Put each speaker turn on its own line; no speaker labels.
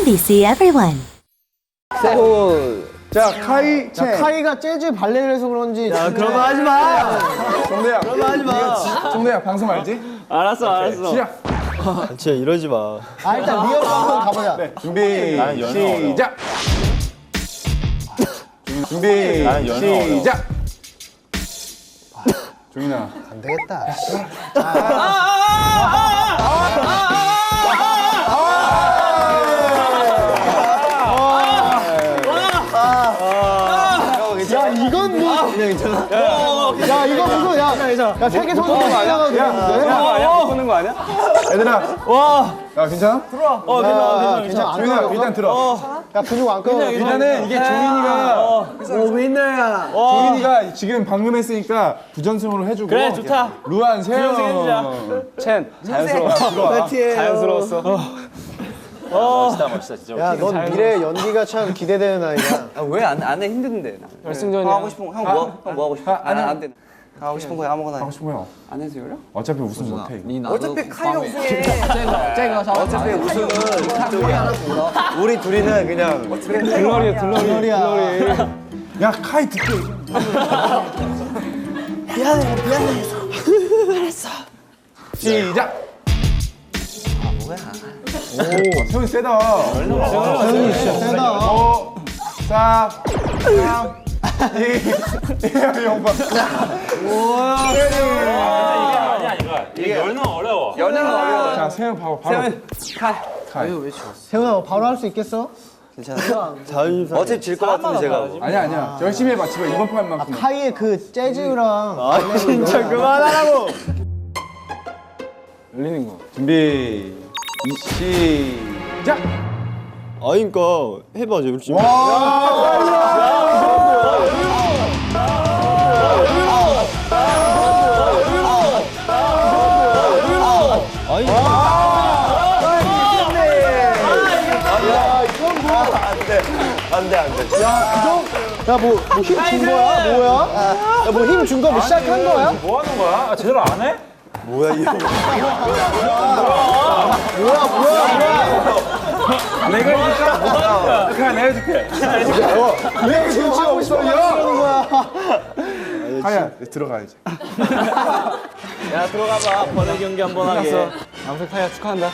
MBC Everyone.
자 카이 첸
카이가 재즈 발레를 해서 그런지
야 그런 거 하지 마.
정대야
그런 거 하지 마.
정대야 방송 알지?
알았어 알았어.
시작
진짜 이러지 마.
아 일단 리허설 한번 가보자
준비 시작 준비 시작 종인아
안 되겠다 야 이건 뭐
그냥 괜찮아.
야 이거 무슨 야야 세계 선수권 나가도 되는데
거 아니야?
얘들아.
와.
야 괜찮아?
어 괜찮아 괜찮아.
괜찮아.
일단 들어
야 근육 안 끊어.
일단은 이게 종인이가
오 윈너야.
종인이가 지금 방금 했으니까 부전승으로 해주고.
그래, 좋다.
루안 세영. 첸 자연스러워.
자연스러웠어. 멋있다 멋있다 진짜.
야넌 미래 연기가 참 기대되는 아이야
왜안 안해 힘든데 나.
결승전이야.
하고 싶은 거 형 뭐? 형 뭐 하고 싶어?
아, 아니.
안안 돼. 하고 싶은 거 아무거나 해.
하고 싶어요
안 해도 되려?
어차피 우승 못해 이거.
어차피 카이가 우승해. 어차피 우승은
우리 둘이는 그냥
글로리야 글로리야
야 카이 듣게 미안해 미안해 알았어 시작 아 뭐야 오 세훈이 세다
세훈이 진짜 세다
5 4 3 2 1 영광
연애는 어려워.
자 세훈 바로 바로
카이.
카이
세훈아 바로 할 수 있겠어?
괜찮아.
자연사.
어차피 질것 같은데 제가.
아니야 아니야 열심히 해봐 지금 이번 판만큼
카이의 그 재즈랑
아 진짜 그만하라고.
열리는 거 준비 시작
아니까 해봐 열심히. 아니. 안돼 안돼.
야뭐 힘 준 거야? 뭐야? 야 뭐 힘 준거뭐 시작한 거야?
뭐야 이거.
그냥 내가 해줄게. 왜 눈치 없어? 야. 카이야 들어가야지.
야 들어가봐. 번외 경기 한번 하게.
양석 카이야 축하한다.